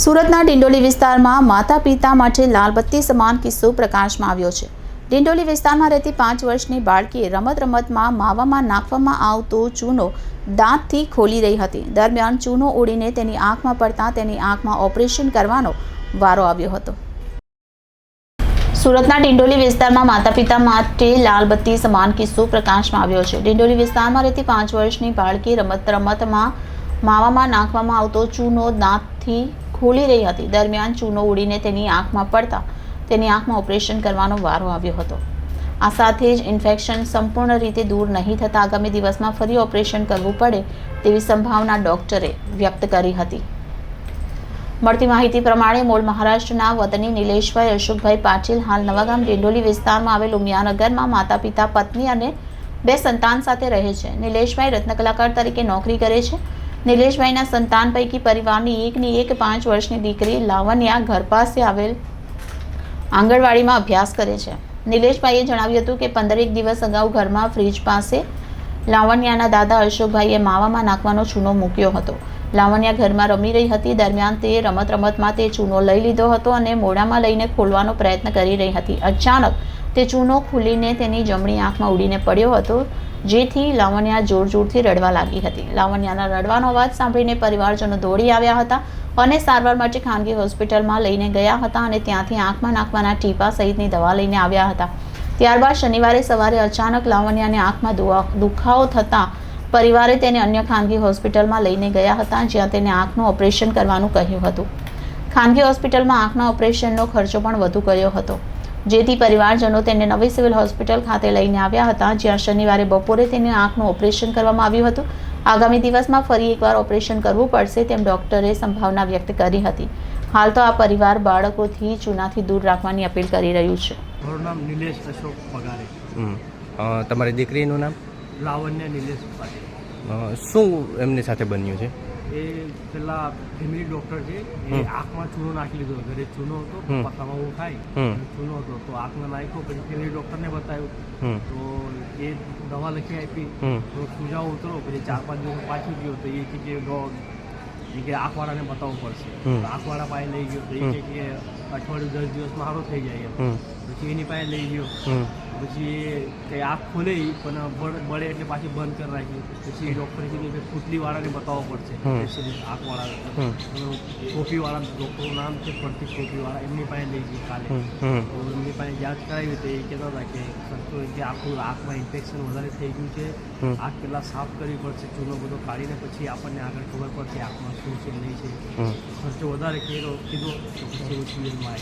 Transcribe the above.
સુરતના ડિંડોલી વિસ્તારમાં માતા પિતા માટે લાલબત્તી સમાન કિસ્સો પ્રકાશમાં આવ્યો છે. ડિંડોલી વિસ્તારમાં રહેતી પાંચ વર્ષની બાળકીએ રમત રમતમાં માવામાં નાખવામાં આવતો ચૂનો દાંતથી ખોલી રહી હતી. દરમિયાન ચૂનો ઉડીને તેની આંખમાં પડતા તેની આંખમાં ઓપરેશન કરવાનો વારો આવ્યો હતો. સુરતના ડિંડોલી વિસ્તારમાં માતા પિતા માટે લાલબત્તી સમાન કિસ્સો પ્રકાશમાં આવ્યો છે. ડિંડોલી વિસ્તારમાં રહેતી પાંચ વર્ષની બાળકી રમત રમતમાં માવામાં નાખવામાં આવતો ચૂનો દાંતથી ખોલી રહી હતી. દરમિયાન ચૂનો ઉડીને તેની આંખમાં પડતા તેની આંખમાં ઓપરેશન કરવાનો વારો આવ્યો હતો. આ સાથે જ ઇન્ફેક્શન સંપૂર્ણ રીતે દૂર નહીં થતાં આગામી દિવસમાં ફરી ઓપરેશન કરવું પડે તેવી સંભાવના ડોક્ટરે વ્યક્ત કરી હતી. મળતી માહિતી પ્રમાણે મૂળ મહારાષ્ટ્રના વતની નિલેશભાઈ અશોકભાઈ પાટીલ હાલ નવાગામ ડિંડોલી વિસ્તારમાં આવેલ ઉમિયાનગરમાં માતા પિતા પત્ની અને બે સંતાન સાથે રહે છે. નિલેશભાઈ રત્નકલાકાર તરીકે નોકરી કરે છે. નિલેશભાઈના સંતાન પૈકી પરિવારની એકની એક પાંચ વર્ષની દીકરી લાવણ્યા ઘર પાસે આવેલ આંગણવાડીમાં અભ્યાસ કરે છે. નિલેશભાઈએ જણાવ્યું હતું કે પંદરેક દિવસ અગાઉ ઘરમાં ફ્રીજ પાસે લાવણ્યાના દાદા અશોકભાઈએ માવામાં નાખવાનો ચૂનો મૂક્યો હતો. લાવણ્યા ઘરમાં રમી રહી હતી, દરમિયાન તે રમત રમતમાં તે ચૂનો લઈ લીધો હતો અને મોઢામાં લઈને ખોલવાનો પ્રયત્ન કરી રહી હતી. અચાનક તે ચૂનો ખુલીને તેની જમણી આંખમાં ઉડીને પડ્યો હતો, જેથી લાવણ્યા જોર જોરથી રડવા લાગી હતી. લાવણ્યાના રડવાનો અવાજ સાંભળીને પરિવારજનો દોડી આવ્યા હતા અને સારવાર માટે ખાનગી હોસ્પિટલમાં લઈને ગયા હતા અને ત્યાંથી આંખમાં નાખવાના ટીપા સહિતની દવા લઈને આવ્યા હતા. ત્યારબાદ શનિવારે સવારે અચાનક લાવણ્યાને આંખમાં દુખાવો થતાં પરિવારે તેને અન્ય ખાનગી હોસ્પિટલમાં લઈને ગયા હતા, જ્યાં તેને આંખનું ઓપરેશન કરવાનું કહ્યું હતું. ખાનગી હોસ્પિટલમાં આંખના ઓપરેશનનો ખર્ચો પણ વધુ કર્યો હતો. જેથી પરિવારજનો તેને નવી સિવિલ હોસ્પિટલ ખાતે લઈને આવ્યા હતા. જ્યાં શનિવારે બપોરે તેની આંખનું ઓપરેશન કરવામાં આવ્યું હતું. આગામી દિવસમાં ફરી એકવાર ઓપરેશન કરવું પડશે તેમ ડોક્ટરે સંભાવના વ્યક્ત કરી હતી. હાલ તો આ પરિવાર બાળકોથી ચૂનાથી દૂર રાખવાની અપીલ કરી રહ્યું છે. મારું નામ નિલેશ અશોક પગારે. તમારી દીકરીનું નામ? લાવણ્ય નિલેશ પાટીલ શું એમની સાથે બન્યું છે? એ પેલા ફેમિલી ડોક્ટર છે એ. આંખમાં ચૂનો નાખી લીધો ઘરે ચૂનો હતો હમ. પતલામાં એવું થાય ચૂનો હતો. તો આંખમાં નાખ્યો પછી ફેમિલી ડોક્ટરને બતાવ્યું. તો એ દવા લખી આપી. તો સુજાવ ઉતરો પછી ચાર પાંચ દિવસ પાછું ગયો. તો એ કે કે કે આંખવાળાને બતાવવું પડશે. આંખવાળા પાસે લઈ ગયો. તો એ. કે અઠવાડિયું દસ દિવસમાં સારો થઈ જાય એમ. પછી એની પાસે લઈ ગયો. પછી કંઈ આંખ ખોલે પણ બળે એટલે પાછી બંધ કરી રાખી. પછી ડૉક્ટરે કીધું કે ફૂટલીવાળાને બતાવવો પડશે. આંખવાળા. ટોપીવાળા ડૉક્ટરનું નામ છે પ્રતિક ટોપીવાળા. એમની પાસે લઈ ગઈ કાલે. તો એમની પાસે જાંચ કરાવી તો એ કહેતા હતા કે ખર્ચો કે આખું આંખમાં ઇન્ફેક્શન વધારે થઈ ગયું છે આંખ પહેલાં સાફ કરવી પડશે ચૂનો બધો કાઢીને પછી આપણને આગળ ખબર પડશે આંખમાં શું છે નહીં છે. ખર્ચો વધારે કર્યો કીધો તો પછી સિવિલમાં